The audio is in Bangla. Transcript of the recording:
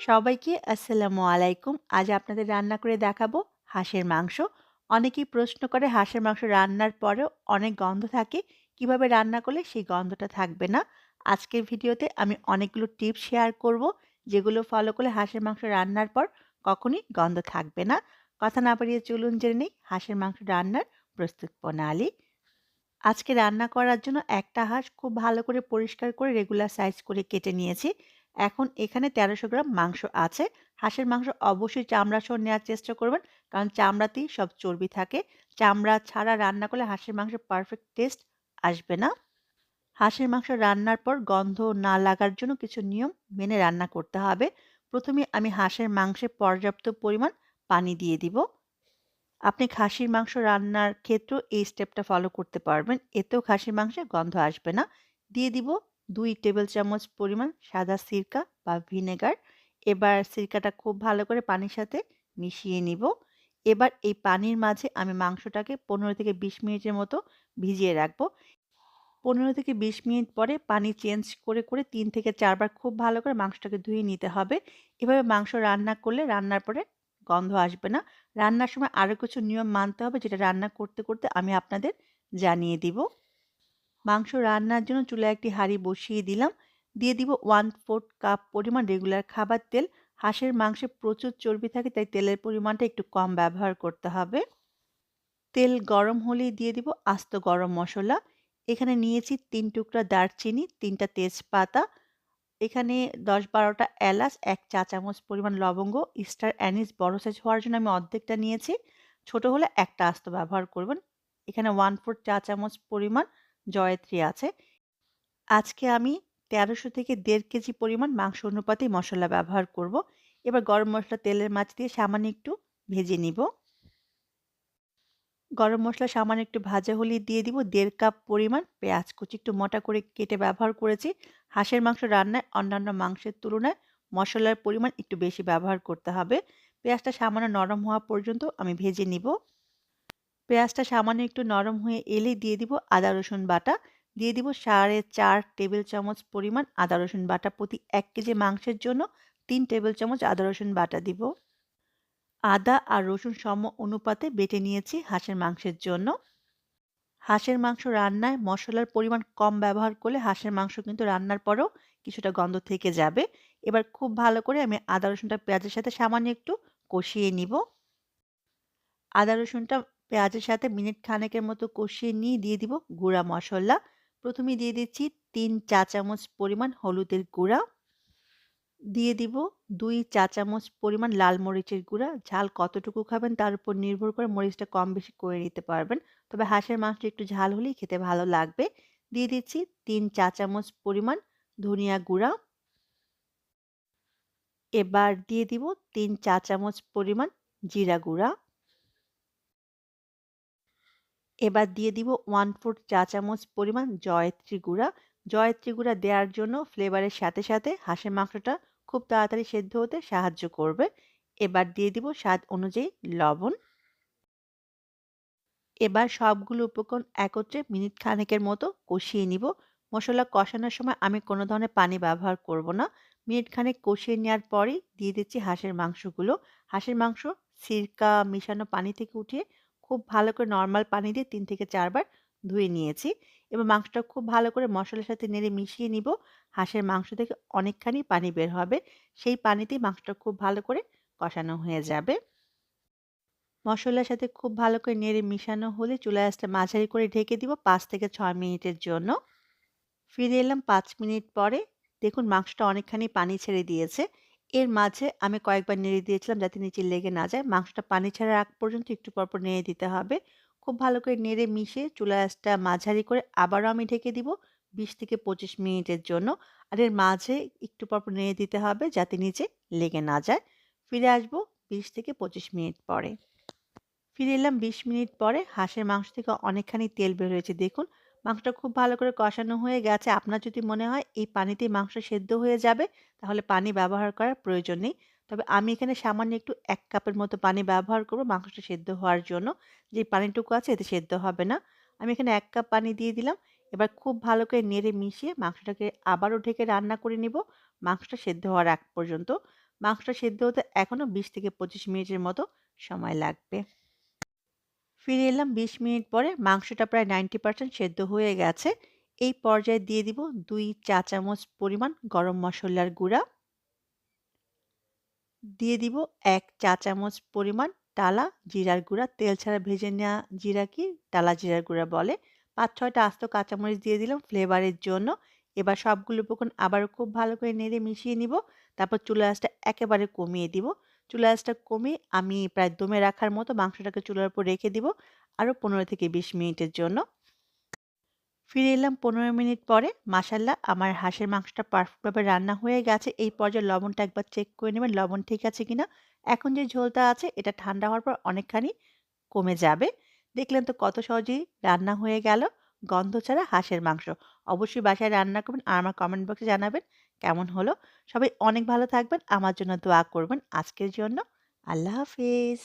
সবাইকে আসসালামু আলাইকুম। আজ আপনাদের রান্না করে দেখাবো হাঁসের মাংস। অনেকেই প্রশ্ন করে হাঁসের মাংস রান্নার পরেও অনেক গন্ধ থাকে। কীভাবে রান্না করলে সেই গন্ধটা থাকবে না? আজকের ভিডিওতে আমি অনেকগুলো টিপস শেয়ার করব, যেগুলো ফলো করলে হাঁসের মাংস রান্নার পর কখনই গন্ধ থাকবে না। কথা না বাড়িয়ে চলুন জেনে নেই হাঁসের মাংস রান্নার প্রস্তুত প্রণালী। আজকে রান্না করার জন্য একটা হাঁস খুব ভালো করে পরিষ্কার করে রেগুলার সাইজ করে কেটে নিয়েছি। এখন এখানে তেরোশো গ্রাম মাংস আছে। হাঁসের মাংস অবশ্যই চামড়া সহ নেওয়ার চেষ্টা করবেন। কারণ চামড়াতেই সব চর্বি থাকে। চামড়া ছাড়া রান্না করলে হাঁসের মাংস পারফেক্ট টেস্ট আসবে না। হাঁসের মাংস রান্নার পর গন্ধ না লাগার জন্য কিছু নিয়ম মেনে রান্না করতে হবে। প্রথমে আমি হাঁসের মাংসে পর্যাপ্ত পরিমাণ পানি দিয়ে দিব। আপনি খাসির মাংস রান্নার ক্ষেত্রেও এই স্টেপটা ফলো করতে পারবেন। এতেও খাসির মাংসে গন্ধ আসবে না। দিয়ে দিব দুই টেবিল চামচ পরিমাণ সাদা সিরকা বা ভিনেগার। এবার সিরকাটা খুব ভালো করে পানির সাথে মিশিয়ে নিব। এবার এই পানির মাঝে আমি মাংসটাকে পনেরো থেকে বিশ মিনিটের মতো ভিজিয়ে রাখব। পনেরো থেকে বিশ মিনিট পরে পানি চেঞ্জ করে করে তিন থেকে চারবার খুব ভালো করে মাংসটাকে ধুয়ে নিতে হবে। এভাবে মাংস রান্না করলে রান্নার পরে গন্ধ আসবে না। রান্নার সময় আরও কিছু নিয়ম মানতে হবে, যেটা রান্না করতে করতে আমি আপনাদের জানিয়ে দিব। মাংস রান্নার জন্য চুলায় একটি হাঁড়ি বসিয়ে দিলাম। দিয়ে দিব ওয়ান ফোর্থ কাপ পরিমাণ রেগুলার খাবার তেল। হাঁসের মাংসে প্রচুর চর্বি থাকে, তাই তেলের পরিমাণটা একটু কম ব্যবহার করতে হবে। তেল গরম হলেই দিয়ে দিব আস্ত গরম মশলা। এখানে নিয়েছি তিন টুকরা দারচিনি, তিনটা তেজপাতা। এখানে দশ বারোটা এলাচ, এক চা চামচ পরিমাণ লবঙ্গ, স্টার অ্যানিস বড় সাইজ হওয়ার জন্য আমি অর্ধেকটা নিয়েছি। ছোট হলে একটা আস্ত ব্যবহার করবেন। এখানে ওয়ান ফোর চা চামচ পরিমাণ জয়ত্রী আছে। আজকে আমি তেরোশো থেকে দেড় কেজি পরিমাণ মাংস অনুপাতে মশলা ব্যবহার করব। এবার গরম মশলা তেলের মাছ দিয়ে সামান্য একটু ভেজে নিব। গরম মশলা সামান্য একটু ভাজা হলিয়ে দিয়ে দিব, দেড় কাপ পরিমাণ পেঁয়াজ কুচি। একটু মোটা করে কেটে ব্যবহার করেছি। হাঁসের মাংস রান্নায় অন্যান্য মাংসের তুলনায় মশলার পরিমাণ একটু বেশি ব্যবহার করতে হবে। পেঁয়াজটা সামান্য নরম হওয়া পর্যন্ত আমি ভেজে নিব। পেঁয়াজটা সামান্য একটু নরম হয়ে এলে দিয়ে দিব আদা, রসুন বাটা। দিয়ে দিব সাড়ে চার টেবিল চামচ পরিমাণ আদা, রসুন বাটা প্রতি এক কেজি মাংসের জন্য তিন টেবিল চামচ আদা, রসুন বাটা দিব। আদা আর রসুন সম অনুপাতে বেটে নিয়েছি হাঁসের মাংসের জন্য। হাঁসের মাংস রান্নায় মশলার পরিমাণ কম ব্যবহার করলে হাঁসের মাংস কিন্তু রান্নার পরেও কিছুটা গন্ধ থেকে যাবে। এবার খুব ভালো করে আমি আদা, রসুনটা পেঁয়াজের সাথে সামান্য একটু কষিয়ে নিব। আদা, রসুনটা পেঁয়াজের সাথে মিনিট খানেকের মতো কষিয়ে নিয়ে দিয়ে দিব গুঁড়া মশলা। প্রথমে দিয়ে দিচ্ছি তিন চা চামচ পরিমাণ হলুদের গুঁড়া। দিয়ে দিব দুই চা চামচ পরিমাণ লাল মরিচের গুঁড়া। ঝাল কতটুকু খাবেন তার উপর নির্ভর করে মরিচটা কম বেশি করে নিতে পারবেন। তবে হাঁসের মাংস একটু ঝাল হলেই খেতে ভালো লাগবে। দিয়ে দিচ্ছি তিন চা চামচ পরিমাণ ধনিয়া গুঁড়া। এবার দিয়ে দিব তিন চা চামচ পরিমাণ জিরা গুঁড়া। এবার দিয়ে দিব ওয়ান ফোর চা চামচ পরিমাণ জয়ত্রী গুঁড়া। জয়ত্রী গুঁড়া দেওয়ার জন্য ফ্লেভারের সাথে সাথে হাঁসের মাংসটা খুব তাড়াতাড়ি সেদ্ধ হতে সাহায্য করবে। এবার দিয়ে দিব স্বাদ অনুযায়ী লবণ। এবার সবগুলো উপকরণ একত্রে মিনিট খানেকের মতো কষিয়ে নিব। মশলা কষানোর সময় আমি কোনো ধরনের পানি ব্যবহার করব না। মিনিট খানেক কষিয়ে নেওয়ার পরেই দিয়ে দিচ্ছি হাঁসের মাংসগুলো। হাঁসের মাংস সিরকা মিশানো পানি থেকে উঠিয়ে খুব ভালো করে নর্মাল পানি দিয়ে তিন থেকে চারবার ধুয়ে নিয়েছি এবার মাংসটা খুব ভালো করে মশলার সাথে নেড়ে মিশিয়ে নিব। হাঁসের মাংস থেকে অনেকখানি পানি বের হবে, সেই পানিতেই মাংসটা খুব ভালো করে কষানো হয়ে যাবে। মশলার সাথে খুব ভালো করে নেড়ে মিশানো হলে চুলা আঁচটা মাঝারি করে ঢেকে দিব পাঁচ থেকে ছয় মিনিটের জন্য। ফিরে এলাম পাঁচ মিনিট পরে। দেখুন মাংসটা অনেকখানি পানি ছেড়ে দিয়েছে। এর মাঝে আমি কয়েকবার নেড়ে দিয়েছিলাম যাতে নিচে লেগে না যায়। মাংসটা পানি ছাড়ার আগ পর্যন্ত একটু পরপর নেড়ে দিতে হবে। খুব ভালো করে নেড়ে মিশিয়ে চুলা মাঝারি করে আবারও আমি ঢেকে দিব বিশ থেকে পঁচিশ মিনিটের জন্য। আর এর মাঝে একটু পরপর নেড়ে দিতে হবে যাতে নিচে লেগে না যায়। ফিরে আসব বিশ থেকে পঁচিশ মিনিট পরে। ফিরে এলাম বিশ মিনিট পরে হাঁসের মাংস থেকে অনেকখানি তেল বের হয়েছে। দেখুন মাংসটা খুব ভালো করে কষানো হয়ে গেছে। আপনার যদি মনে হয় এই পানিতেই মাংস সেদ্ধ হয়ে যাবে, তাহলে পানি ব্যবহার করার প্রয়োজন নেই। তবে আমি এখানে সামান্য একটু এক কাপের মতো পানি ব্যবহার করব মাংসটা সেদ্ধ হওয়ার জন্য। যে পানিটুকু আছে এতে সেদ্ধ হবে না। আমি এখানে এক কাপ পানি দিয়ে দিলাম। এবার খুব ভালো করে নেড়ে মিশিয়ে মাংসটাকে আবারও ঢেকে রান্না করে নিব। মাংসটা সেদ্ধ হওয়ার আগ পর্যন্ত। মাংসটা সেদ্ধ হতে এখনও বিশ থেকে পঁচিশ মিনিটের মতো সময় লাগবে। ফিরে এলাম বিশ মিনিট পরে। মাংসটা প্রায় নাইনটি পার্সেন্ট সেদ্ধ হয়ে গেছে। এই পর্যায়ে দিয়ে দিব দুই চা চামচ পরিমাণ গরম মশলার গুঁড়া। দিয়ে দিব এক চা চামচ পরিমাণ টালা জিরার গুঁড়া। তেল ছাড়া ভেজে নেওয়া জিরা কি? টালা জিরার গুঁড়া বলে। পাঁচ ছয়টা আস্ত কাঁচামরিচ দিয়ে দিলাম ফ্লেভারের জন্য। এবার সবগুলো উপকরণ আবার খুব ভালো করে নেড়ে মিশিয়ে নিব। তারপর চুলা আঁচটা একেবারে কমিয়ে দিব। চুলা আঁচটা কমিয়ে আমি প্রায় দমে রাখার মতো মাংসটাকে চুলার উপর রেখে দিব আরও পনেরো থেকে বিশ মিনিটের জন্য। ফিরে এলাম পনেরো মিনিট পরে। মাসাল্লাহ আমার হাঁসের মাংসটা পারফেক্টভাবে রান্না হয়ে গেছে। এই পর্যায়ে লবণটা একবার চেক করে নেবেন, লবণ ঠিক আছে কিনা। এখন যে ঝোলটা আছে, এটা ঠান্ডা হওয়ার পর অনেকখানি কমে যাবে। দেখলেন তো কত সহজেই রান্না হয়ে গেল। গন্ধ ছাড়া হাঁসের মাংস। অবশ্যই বাসায় রান্না করবেন আর আমার কমেন্ট বক্সে জানাবেন। কেমন হলো? সবাই অনেক ভালো থাকবেন। আমার জন্য দোয়া করবেন আজকের জন্য। আল্লাহ হাফিজ।